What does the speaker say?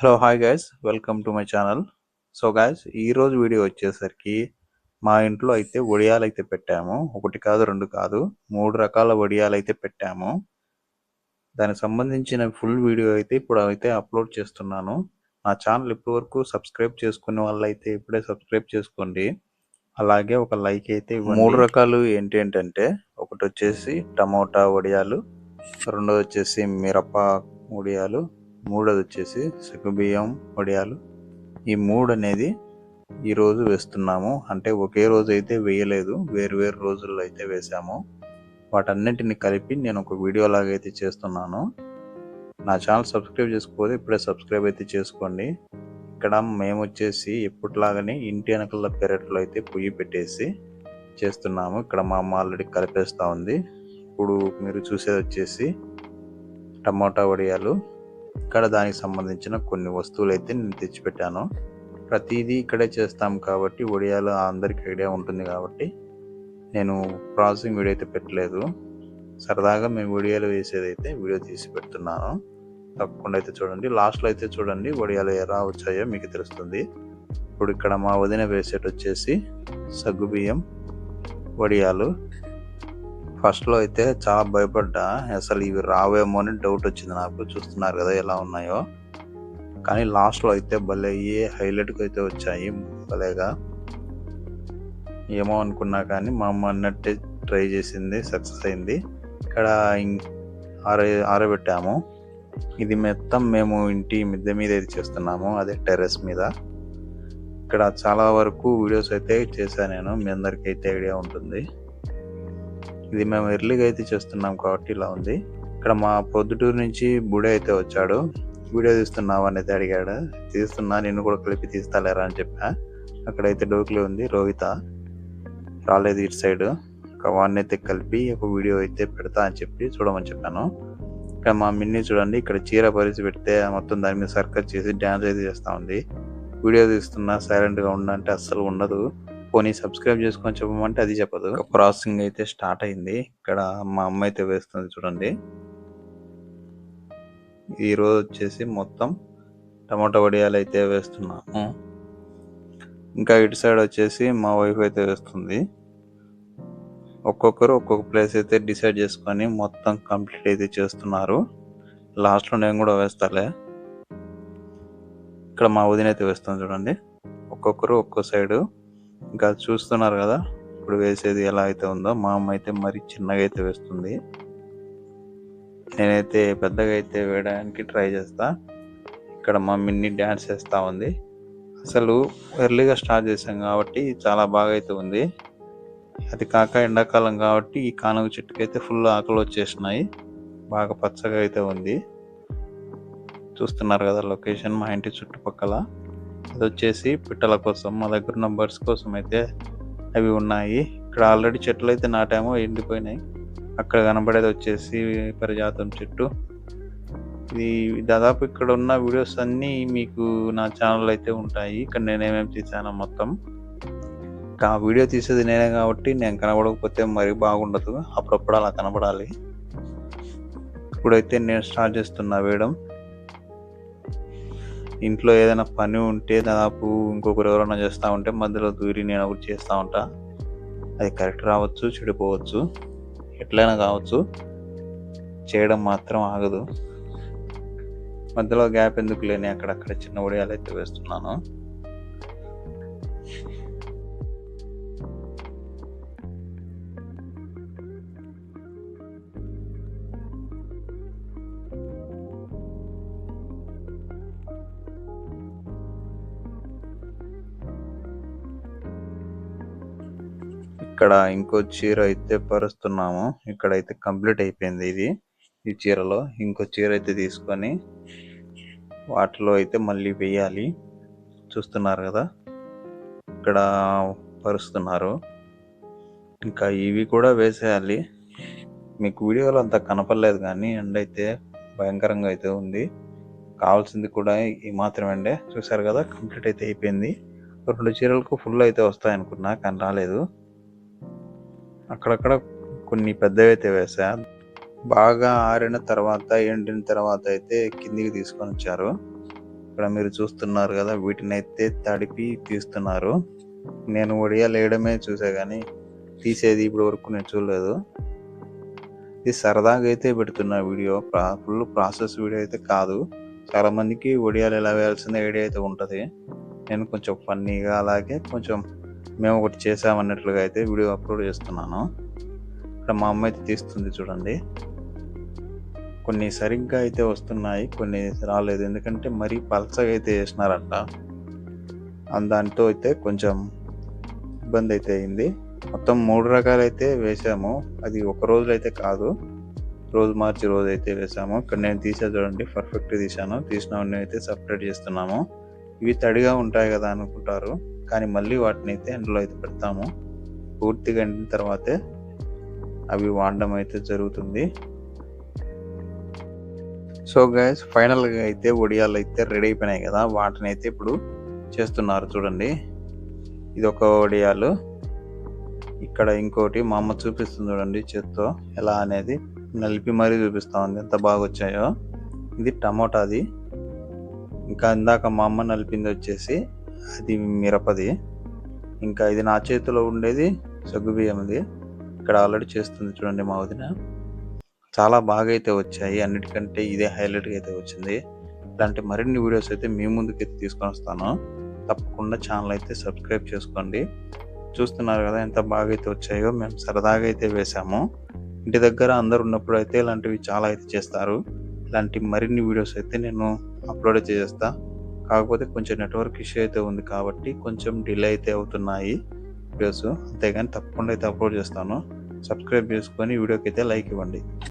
Hello hi guys welcome to my channel so guys ఈరోజు video వచ్చేసరికి మా ఇంట్లో అయితే వడియాలు అయితే పెట్టాము. ఒకటి కాదు రెండు కాదు మూడు రకాల వడియాలు అయితే పెట్టాము. దానికి సంబంధించిన ఫుల్ వీడియో అయితే ఇప్పుడు అయితే అప్లోడ్ చేస్తున్నాను. నా ఛానల్ ఇప్పటివరకు సబ్స్క్రైబ్ చేసుకునే వాళ్ళు అయితే ఇప్పుడే సబ్స్క్రైబ్ చేసుకోండి. అలాగే ఒక లైక్ అయితే మూడు రకాలు ఏంటి ఏంటంటే ఒకటి వచ్చేసి టమోటా వడియాలు రెండోది వచ్చేసి మిరప వడియాలు మూడోది వచ్చేసి సగ్గుబియ్యం వడియాలు. ఈ మూడు అనేది ఈరోజు వేస్తున్నాము. అంటే ఒకే రోజు అయితే వేయలేదు. వేరు వేరు రోజుల్లో అయితే వేసాము. వాటన్నిటిని కలిపి నేను ఒక వీడియో లాగా అయితే చేస్తున్నాను. నా ఛానల్ సబ్స్క్రైబ్ చేసుకోకపోతే ఇప్పుడే సబ్స్క్రైబ్ అయితే చేసుకోండి. ఇక్కడ మేము వచ్చేసి ఎప్పటిలాగానే ఇంటి వెనకల పెరట్లో అయితే పొయ్యి పెట్టేసి చేస్తున్నాము. ఇక్కడ మా అమ్మ ఆల్రెడీ కలిపేస్తూ ఉంది. ఇప్పుడు మీరు చూసేది వచ్చేసి టమాటా వడియాలు ఇక్కడ దానికి సంబంధించిన కొన్ని వస్తువులు అయితే నేను తెచ్చిపెట్టాను. ప్రతిదీ ఇక్కడే చేస్తాం కాబట్టి ఒడియాలు అందరికి ఐడియా ఉంటుంది కాబట్టి నేను ప్రాసెసింగ్ వీడియో అయితే పెట్టలేదు. సరదాగా మేము వీడియోలు వేసేది అయితే వీడియో తీసి పెడుతున్నాను. తప్పకుండా అయితే చూడండి. లాస్ట్లో అయితే చూడండి వడియాలు ఎలా వచ్చాయో మీకు తెలుస్తుంది. ఇప్పుడు ఇక్కడ మా వదిన వేసేటి వచ్చేసి సగ్గుబియ్యం వడియాలు ఫస్ట్లో అయితే చాలా భయపడ్డా. అసలు ఇవి రావేమో అని డౌట్ వచ్చింది నాకు. చూస్తున్నారు కదా ఎలా ఉన్నాయో. కానీ లాస్ట్లో అయితే భలే అయ్యి హైలైట్గా అయితే వచ్చాయి. భలేగా. ఏమో అనుకున్నా కానీ మా అమ్మ అన్నట్టే ట్రై చేసింది సక్సెస్ అయింది. ఇక్కడ ఆరే ఆర ఆరబెట్టాము. ఇది మొత్తం మేము ఇంటి మిద్దె మీద ఇది చేస్తున్నాము. అదే టెర్రస్ మీద. ఇక్కడ చాలా వరకు వీడియోస్ అయితే చేశాను నేను. మీ అందరికీ అయితే ఐడియా ఉంటుంది. ఇది మేము ఎర్లీగా అయితే చేస్తున్నాం కాబట్టి ఇలా ఉంది. ఇక్కడ మా పొద్దుటూరు నుంచి బుడే అయితే వచ్చాడు. వీడియో తీస్తున్నావు అనేది అడిగాడు. తీస్తున్నా నిన్ను కూడా కలిపి తీస్తాలేరా అని చెప్పా. అక్కడైతే డోక్లీ ఉంది రోహిత. రాలేదు ఇటు సైడ్. వాడిని అయితే కలిపి ఒక వీడియో అయితే పెడతా అని చెప్పి చూడమని చెప్పాను. ఇక్కడ మా మిన్ని చూడండి ఇక్కడ చీర పరిచి పెడితే మొత్తం దాని మీద సర్కస్ చేసి డ్యాన్స్ అయితే చేస్తా ఉంది. వీడియో తీస్తున్నా సైలెంట్గా ఉండంటే అస్సలు ఉండదు. పోనీ సబ్స్క్రైబ్ చేసుకొని చెప్పమంటే అది చెప్పదు. ప్రాసెసింగ్ అయితే స్టార్ట్ అయింది. ఇక్కడ మా అమ్మ అయితే వేస్తుంది చూడండి. ఈరోజు వచ్చేసి మొత్తం టమాటా వడియాలు అయితే వేస్తున్నాము. ఇంకా ఇటు సైడ్ వచ్చేసి మా వైఫ్ అయితే వేస్తుంది. ఒక్కొక్కరు ఒక్కొక్క ప్లేస్ అయితే డిసైడ్ చేసుకొని మొత్తం కంప్లీట్ అయితే చేస్తున్నారు. లాస్ట్లో నేను కూడా వేస్తాలే. ఇక్కడ మా వదిన అయితే వేస్తుంది చూడండి. ఒక్కొక్కరు ఒక్కో సైడు ఇంకా చూస్తున్నారు కదా ఇప్పుడు వేసేది ఎలా అయితే ఉందో. మా అమ్మ అయితే మరి చిన్నగా అయితే వేస్తుంది. నేనైతే పెద్దగా అయితే వేయడానికి ట్రై చేస్తా. ఇక్కడ మా మిన్ని డ్యాన్స్ చేస్తూ ఉంది. అసలు ఎర్లీగా స్టార్ట్ చేసాం కాబట్టి చాలా బాగా అయితే ఉంది. అది కాక ఎండాకాలం కాబట్టి ఈ కానుగ చెట్టుకి అయితే ఫుల్ ఆకులు వచ్చేసినాయి. బాగా పచ్చగా అయితే ఉంది. చూస్తున్నారు కదా లొకేషన్ మా ఇంటి చుట్టుపక్కల. అది వచ్చేసి పిట్టల కోసం మా దగ్గర ఉన్న బర్డ్స్ కోసం అయితే అవి ఉన్నాయి. ఇక్కడ ఆల్రెడీ చెట్లు అయితే నాటామో ఎండిపోయినాయి. అక్కడ కనబడేది వచ్చేసి పరిజాతం చెట్టు. ఇది దాదాపు ఇక్కడ ఉన్న వీడియోస్ అన్నీ మీకు నా ఛానల్ అయితే ఉంటాయి. ఇక్కడ నేను ఏమేమి మొత్తం. ఇంకా ఆ వీడియో తీసేది నేనే కాబట్టి నేను కనబడకపోతే మరి బాగుండదు. అప్పుడప్పుడు అలా కనబడాలి. ఇప్పుడైతే నేను స్టార్ట్ చేస్తున్నా వేయడం. ఇంట్లో ఏదైనా పని ఉంటే దాదాపు ఇంకొకరు ఎవరైనా చేస్తూ ఉంటే మధ్యలో దూరి నేను ఒకటి చేస్తూ ఉంటా. అది కరెక్ట్ రావచ్చు చెడిపోవచ్చు. ఎట్లయినా కావచ్చు. చేయడం మాత్రం ఆగదు. మధ్యలో గ్యాప్ ఎందుకు లేని అక్కడక్కడ చిన్న ఒడియాలు అయితే వేస్తున్నాను. ఇక్కడ ఇంకో చీర అయితే పరుస్తున్నాము. ఇక్కడైతే కంప్లీట్ అయిపోయింది ఇది. ఈ చీరలో ఇంకో చీర అయితే తీసుకొని వాటిలో అయితే మళ్ళీ వేయాలి. చూస్తున్నారు కదా? ఇక్కడ పరుస్తున్నారు. ఇంకా ఇవి కూడా వేసేయాలి. మీకు వీడియోలో అంత కనపడలేదు కానీ ఎండ అయితే భయంకరంగా అయితే ఉంది. కావాల్సింది కూడా ఈ మాత్రం ఎండే. చూసారు కదా? కంప్లీట్ అయితే అయిపోయింది. రెండు చీరలకు ఫుల్ అయితే వస్తాయనుకున్నా కానీ రాలేదు. అక్కడక్కడ కొన్ని పెద్దవి అయితే వేసా బాగా ఆరిన తర్వాత ఎండిన తర్వాత అయితే కిందికి తీసుకొని వచ్చారు. ఇక్కడ మీరు చూస్తున్నారు కదా వీటిని అయితే తడిపి తీస్తున్నారు. నేను వడియాలు వేయడమే చూసా కానీ తీసేది ఇప్పుడు వరకు నేను చూడలేదు. ఇది సరదాగా అయితే పెడుతున్న వీడియో. ఫుల్ ప్రాసెస్ వీడియో అయితే కాదు. చాలామందికి ఒడియాలు వడియాలు ఎలా వేయాల్సిన ఐడియా అయితే ఉంటుంది. నేను కొంచెం ఫన్నీగా అలాగే కొంచెం మేము ఒకటి చేసామన్నట్లుగా అయితే వీడియో అప్లోడ్ చేస్తున్నాను. ఇక్కడ మా అమ్మ అయితే తీస్తుంది చూడండి. కొన్ని సరిగ్గా అయితే వస్తున్నాయి కొన్ని రాలేదు. ఎందుకంటే మరీ పల్చగా అయితే వేసినారంట దాంతో అయితే కొంచెం ఇబ్బంది అయితే అయింది. మొత్తం మూడు రకాలైతే వేసాము. అది ఒక రోజులో అయితే కాదు. రోజు మార్చి రోజు అయితే వేసాము. ఇక్కడ నేను తీసా చూడండి పర్ఫెక్ట్ తీసాను తీసినవన్నీ అయితే సపరేట్ చేస్తున్నాము. ఇవి తడిగా ఉంటాయి కదా అనుకుంటారు. కానీ మళ్ళీ వాటిని అయితే ఎండలో అయితే పెడతాము. పూర్తిగా ఎండిన తర్వాతే అవి వాడడం అయితే జరుగుతుంది. సో గైస్ ఫైనల్గా అయితే ఒడియాలు అయితే రెడీ అయిపోయినాయి కదా. వాటిని అయితే ఇప్పుడు చేస్తున్నారు చూడండి. ఇది ఒక ఒడియాలు. ఇక్కడ ఇంకోటి మా అమ్మ చూపిస్తుంది చూడండి చేత్తో ఎలా అనేది. నలిపి మరీ చూపిస్తా ఉంది ఎంత బాగా వచ్చాయో. ఇది టమోటాది ఇంకా ఇందాక మా అమ్మ నలిపింది వచ్చేసి అది మిరపది. ఇంకా ఇది నా చేతిలో ఉండేది సగ్గుబియ్యంది ఇక్కడ ఆల్రెడీ చేస్తుంది చూడండి మా వదిన. చాలా బాగా అయితే వచ్చాయి. అన్నిటికంటే ఇదే హైలైట్గా అయితే వచ్చింది. ఇలాంటి మరిన్ని వీడియోస్ అయితే మీ ముందుకి అయితే తీసుకొని వస్తాను. తప్పకుండా ఛానల్ అయితే సబ్స్క్రైబ్ చేసుకోండి. చూస్తున్నారు కదా ఎంత బాగా అయితే వచ్చాయో మేము సరదాగా అయితే వేసాము ఇంటి దగ్గర అందరు ఉన్నప్పుడు అయితే ఇలాంటివి చాలా అయితే చేస్తారు. ఇలాంటి మరిన్ని వీడియోస్ అయితే నేను అప్లోడ్ చేస్తా. కాకపోతే కొంచెం నెట్వర్క్ ఇష్యూ అయితే ఉంది కాబట్టి కొంచెం డిలే అయితే అవుతున్నాయి. వీడియోస్ అంతేగాని తప్పకుండా అయితే అప్లోడ్ చేస్తాను. సబ్స్క్రైబ్ చేసుకొని వీడియోకి అయితే లైక్ ఇవ్వండి.